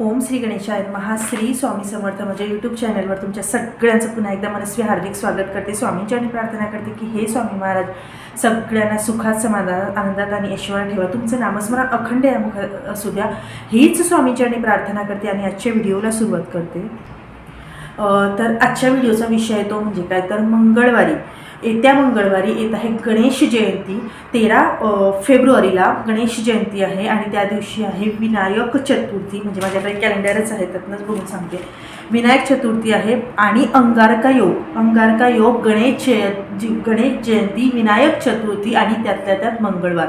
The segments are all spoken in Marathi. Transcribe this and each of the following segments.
ओम श्री गणेशाय महा श्री स्वामी समर्थ माझ्या यूट्यूब चॅनलवर तुमच्या सगळ्यांचं पुन्हा एकदा मनस्वी हार्दिक स्वागत करते. स्वामींच्या आणि प्रार्थना करते की हे स्वामी महाराज सगळ्यांना सुखात समाधान आनंदात आणि ऐश्वर्यात ठेवा. तुमचं नामस्मरण अखंड या मुख असू द्या. हीच स्वामींची आणि प्रार्थना करते आणि आजच्या व्हिडिओला सुरुवात करते. तर आजच्या व्हिडिओचा विषय तो म्हणजे काय? तर मंगळवारी. येत्या मंगळवारी येत आहे गणेश जयंती तेरा फेब्रुवारीला गणेश जयंती आहे आणि त्या दिवशी आहे विनायक चतुर्थी म्हणजे माझ्याकडे कॅलेंडरच आहे त्यातनंच बघून सांगते. विनायक चतुर्थी आहे आणि अंगारका योग अंगारका योग गणेश जय जी- गणेश जयंती विनायक चतुर्थी आणि त्यातल्या त्यात मंगळवार.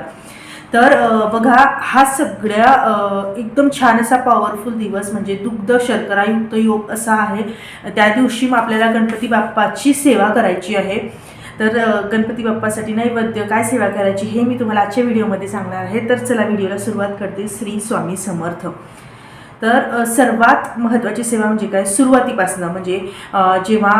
तर बघा हा सगळ्या एकदम छान असा पॉवरफुल दिवस म्हणजे दुग्ध शर्करायुक्त योग असा आहे. त्या दिवशी मग आपल्याला गणपती बाप्पाची सेवा करायची आहे. तर गणपती बाप्पासाठी नैवेद्य काय सेवा करायची हे मी तुम्हाला आजच्या व्हिडिओमध्ये सांगणार आहे. तर चला व्हिडिओला सुरुवात करते. श्री स्वामी समर्थ. तर सर्वात महत्त्वाची सेवा म्हणजे काय? सुरुवातीपासनं म्हणजे जेव्हा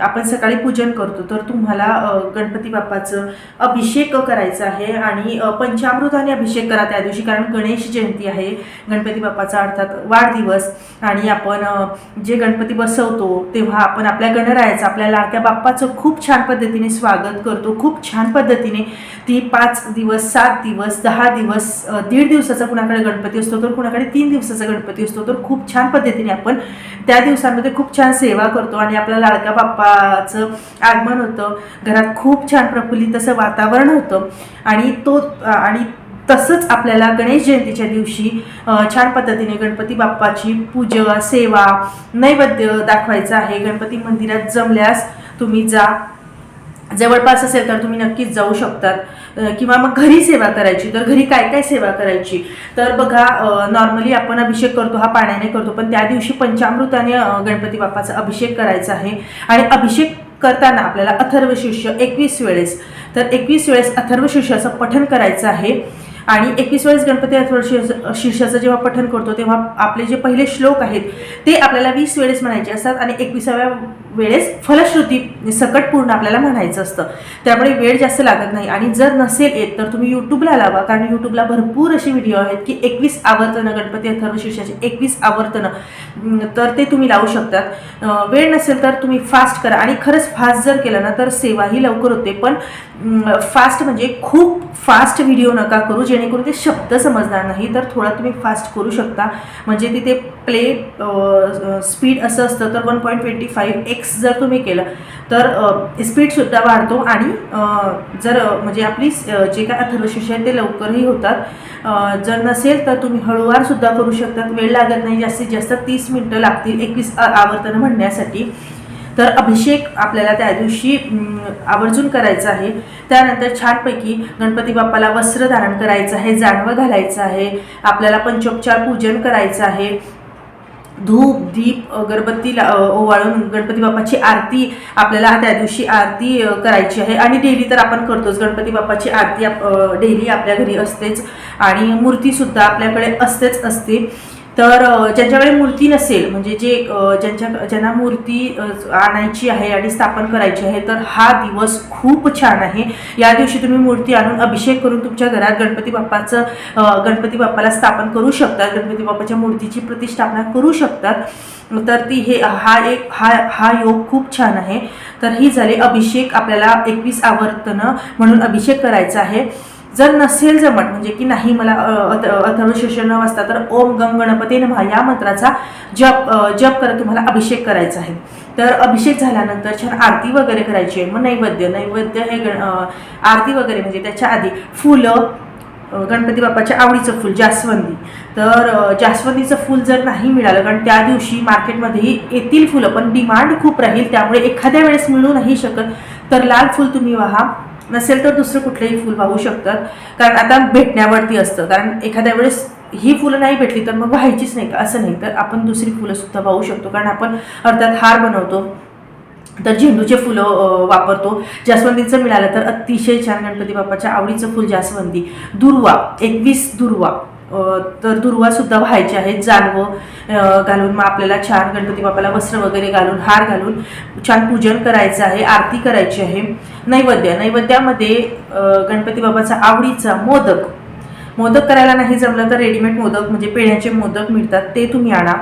आपण सकाळी पूजन करतो तर तुम्हाला गणपती बाप्पाचं अभिषेक करायचं आहे आणि पंचामृताने अभिषेक करा त्या दिवशी कारण गणेश जयंती आहे गणपती बाप्पाचा अर्थात वाढदिवस. आणि आपण जे गणपती बसवतो तेव्हा आपण आपल्या गणरायाचं आपल्या लाडक्या बाप्पाचं खूप छान पद्धतीने स्वागत करतो. खूप छान पद्धतीने ती पाच दिवस सात दिवस दहा दिवस दीड दिवसाचा कुणाकडे गणपती असतो तर कुणाकडे तीन दिवसाचा गणपती असतो तर खूप छान पद्धतीने आपण त्या दिवसांमध्ये खूप छान सेवा करतो. आणि आपल्या लाडक्या बाप्पाचं आगमन होतं. घरात खूप छान प्रफुल्लित असं वातावरण होतं. आणि तो आणि तसंच आपल्याला गणेश जयंतीच्या दिवशी छान पद्धतीने गणपती बाप्पाची पूजा सेवा नैवेद्य दाखवायचं आहे. गणपती मंदिरात जमल्यास तुम्ही जा. जवळपास असेल तर तुम्ही नक्कीच जाऊ शकतात. किंवा मग घरी सेवा करायची. तर घरी काय काय सेवा करायची? तर बघा नॉर्मली आपण अभिषेक करतो हा पाण्याने करतो. पण त्या दिवशी पंचामृताने गणपती बाप्पाचा अभिषेक करायचा आहे. आणि अभिषेक करताना आपल्याला अथर्व शिष्य एकवीस वेळेस. तर एकवीस वेळेस अथर्व शिष्याचं पठन करायचं आहे. आणि एकवीस वेळेस गणपती अथर्व शिष्याचं शीर्षाचं जेव्हा पठन करतो तेव्हा आपले जे पहिले श्लोक आहेत ते आपल्याला वीस वेळेस म्हणायचे असतात. आणि एकविसाव्या वेळेस फलश्रुती सकट पूर्ण आपल्याला म्हणायचं असतं. त्यामुळे वेळ जास्त लागत नाही. आणि जर नसेल येत तर तुम्ही यूट्यूबला लावा. कारण यूट्यूबला भरपूर असे व्हिडिओ आहेत की एकवीस आवर्तनं गणपती अथर्व शीर्षाचे एकवीस आवर्तनं तर ते तुम्ही लावू शकतात. वेळ नसेल तर तुम्ही फास्ट करा. आणि खरंच फास्ट जर केलं ना तर सेवाही लवकर होते. पण फास्ट म्हणजे खूप फास्ट व्हिडिओ नका करू. जेणेकरून ते शब्द समजणार नाही. तर थोडा तुम्ही फास्ट करू शकता. म्हणजे तिथे प्ले स्पीड असं असतं तर one point twenty five X जर तुम्ही केलं तर स्पीडसुद्धा वाढतो आणि जर म्हणजे आपली जे काय अथर्वशिष्य आहे ते लवकरही होतात. जर नसेल तर तुम्ही हळूवारसुद्धा करू शकतात. वेळ लागत नाही जास्तीत जास्त तीस मिनटं लागतील एकवीस आवर्तनं म्हणण्यासाठी. तर अभिषेक आपल्याला त्या दिवशी आवर्जून करायचा आहे. त्यानंतर छानपैकी गणपती बाप्पाला वस्त्र धारण करायचं आहे जानवं घालायचं आहे. आपल्याला पंचोपचार पूजन करायचं आहे. धूप दीप अगरबत्ती ओवाळून गणपती बाप्पाची आरती आपल्याला त्या दिवशी आरती करायची आहे. आणि डेली तर आपण करतोच. गणपती बाप्पाची आरती डेली आपल्या घरी असतेच. आणि मूर्तीसुद्धा आपल्याकडे असतेच असते. तर ज्यांच्याकडे मूर्ती नसेल म्हणजे जे ज्यांच्या ज्यांना मूर्ती आणायची आहे आणि स्थापन करायची आहे तर हा दिवस खूप छान आहे. या दिवशी तुम्ही मूर्ती आणून अभिषेक करून तुमच्या घरात गणपती बाप्पाचं गणपती बाप्पाला स्थापन करू शकतात गणपती बाप्पाच्या मूर्तीची प्रतिष्ठापना करू शकतात. तर ती हे हा एक हा हा योग खूप छान आहे. तर ही झाली अभिषेक आपल्याला एकवीस आवर्तनं म्हणून अभिषेक करायचा आहे. जर नसेल जमत म्हणजे की नाही मला अथर्वशीर्ष अथ- न वाचता तर ओम गंग गणपती नमः या मंत्राचा जप जप करत तुम्हाला अभिषेक करायचा आहे. तर अभिषेक झाल्यानंतर छान आरती वगैरे करायची आहे. मग नैवेद्य नैवेद्य हे गण आरती वगैरे म्हणजे त्याच्या आधी फुलं गणपती बाप्पाच्या आवडीचं फूल जास्वंदी. तर जास्वंदीचं फूल जर नाही मिळालं कारण त्या दिवशी मार्केटमध्येही येतील फुलं पण डिमांड खूप राहील त्यामुळे एखाद्या वेळेस मिळू नाही शकत. तर लाल फूल तुम्ही व्हा. नसेल तर दुसरं कुठलंही फूल वाहू शकतात. कारण आता भेटण्यावरती असतं. कारण एखाद्या वेळेस ही फुलं नाही भेटली तर मग व्हायचीच नाही का? असं नाही. तर आपण दुसरी फुलं सुद्धा वाहू शकतो. कारण आपण अर्थात हार बनवतो. तर झेंडूचे फुलं वापरतो. जास्वंदीचं मिळालं तर अतिशय छान गणपती बाप्पाच्या आवडीचं फुल जास्वंदी. दुर्वा. एकवीस दुर्वा. तर दुर्वासुद्धा व्हायचे आहेत जानवं घालून मग आपल्याला छान गणपती बाप्पाला वस्त्र वगैरे घालून हार घालून छान पूजन करायचं आहे आरती करायची आहे. नैवेद्य नैवेद्यामध्ये गणपती बाबाचा आवडीचा मोदक. मोदक करायला नाही जमलं तर रेडीमेड मोदक म्हणजे पेढ्याचे मोदक मिळतात ते तुम्ही आणा.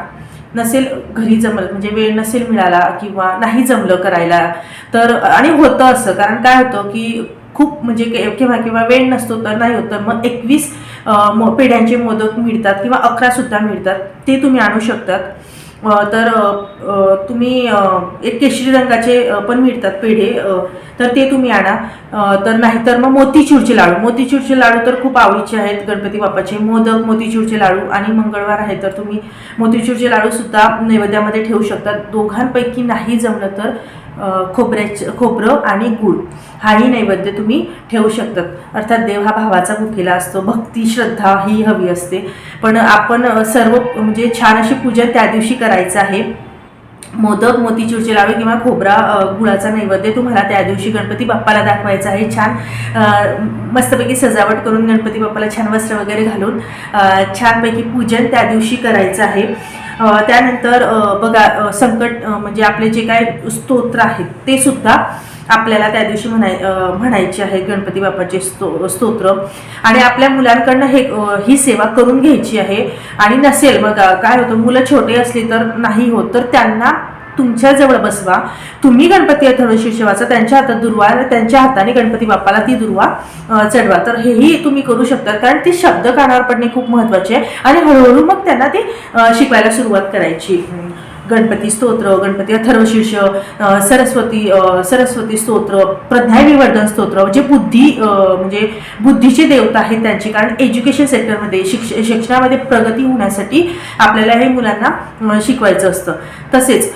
नसेल घरी जमलं म्हणजे वेळ नसेल मिळाला किंवा नाही जमलं करायला तर आणि होतं असं. कारण काय होतं की खूप म्हणजे केव्हा केव्हा वेळ नसतो तर नाही होतं. मग एकवीस पेढ्यांचे मोदक मिळतात किंवा अकरासुद्धा मिळतात ते तुम्ही आणू शकतात. तर तुम्ही एक केशरी रंगाचे पण मिळतात पेढे तर ते तुम्ही आणा. तर नाहीतर मग मोतीचूरचे लाडू. मोतीचूरचे लाडू तर खूप आवडीचे आहेत गणपती बाप्पाचे. मोदक मोतीचूरचे लाडू आणि मंगळवार आहे तर तुम्ही मोतीचूरचे लाडूसुद्धा नैवेद्यामध्ये ठेवू शकतात दोघांपैकी नाही जमलं तर खोबऱ्याच खोबरं आणि गूळ. हाही नैवेद्य तुम्ही ठेवू शकतात. अर्थात देव हा भावाचा भुकेला असतो. भक्ती श्रद्धा ही हवी असते. पण आपण सर्व म्हणजे छान अशी पूजन त्या दिवशी करायचं आहे. मोदक मोतीचूरचे लाडू किंवा खोबरा गुळाचा नैवेद्य तुम्हाला त्या दिवशी गणपती बाप्पाला दाखवायचा आहे. छान मस्तपैकी सजावट करून गणपती बाप्पाला छान वस्त्र वगैरे घालून छानपैकी पूजन त्या दिवशी करायचं आहे. त्यानंतर बघा संकट म्हणजे आपले जे काय स्तोत्र आहेत ते सुद्धा आपल्याला त्या दिवशी म्हणाय म्हणायचे आहे गणपती बाप्पाचे स्तो स्तोत्र. आणि आपल्या मुलांकडनं हे ही सेवा करून घ्यायची आहे. आणि नसेल बघा काय होतं मुलं छोटे असली तर नाही होत तर त्यांना तुमच्या जवळ बसवा. तुम्ही गणपती अथर्व वाचा त्यांच्या हातात दुर्वा त्यांच्या हाताने गणपती बाप्पाला ती दुर्वा चढवा. तर हेही तुम्ही करू शकता कारण ते शब्द कानावर पडणे खूप महत्त्वाचे आहे. आणि हळूहळू मग त्यांना ते शिकवायला सुरुवात करायची. गणपती स्तोत्र गणपती अथर्वशीर्ष सरस्वती सरस्वती स्तोत्र प्रज्ञाविवर्धन स्तोत्र जे बुद्धी म्हणजे बुद्धीचे देवता आहेत त्यांची. कारण एज्युकेशन सेक्टरमध्ये शिक्ष शिक्षणामध्ये प्रगती होण्यासाठी आपल्याला हे मुलांना शिकवायचं असतं. तसेच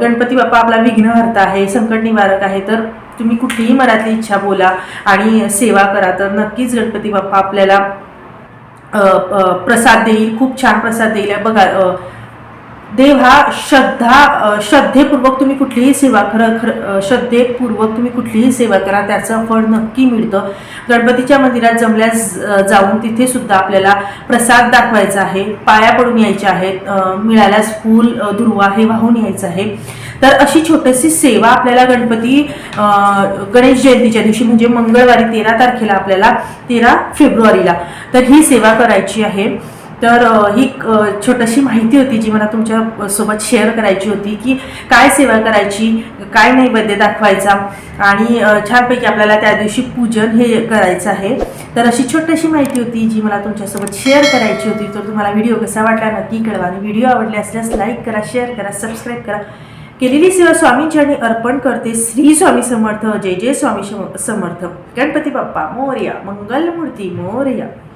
गणपती बाप्पा आपला विघ्नहर्ता आहे संकट निवारक आहे तर तुम्ही कुठलीही मनातली इच्छा बोला आणि सेवा करा तर नक्कीच गणपती बाप्पा आपल्याला प्रसाद देईल खूप छान प्रसाद देईल. बघा देव हा श्रद्धा श्रद्धेपूर्वक तुम्ही कुठलीही सेवा खरं खरं श्रद्धेपूर्वक तुम्ही कुठलीही सेवा करा त्याचं फळ नक्की मिळतं. गणपतीच्या मंदिरात जमल्यास जाऊन तिथे सुद्धा आपल्याला प्रसाद दाखवायचा आहे पाया पडून यायचे आहेत मिळाल्यास फूल दुर्वा हे वाहून यायचं आहे. तर अशी छोटीशी सेवा आपल्याला गणपती गणेश जयंतीच्या दिवशी म्हणजे मंगळवारी तेरा तारखेला आपल्याला तेरा फेब्रुवारीला तर ही सेवा करायची आहे. तर ही छोटीशी माहिती होती जी मला तुमच्यासोबत शेअर करायची होती की काय सेवा करायची काय नैवेद्य दाखवायचा आणि छानपैकी आपल्याला त्या दिवशी पूजन हे करायचं आहे. तर अशी छोटीशी माहिती होती जी मला तुमच्यासोबत शेअर करायची होती. तर तुम्हाला व्हिडिओ कसा वाटला नक्की कळवा आणि व्हिडिओ आवडले असल्यास लाईक करा शेअर करा सबस्क्राईब करा. केलेली सेवा स्वामींचरणी अर्पण करते श्री स्वामी समर्थ. जय जय स्वामी सम- समर्थ. गणपती बाप्पा मोर्या मंगलमूर्ती मोर्या.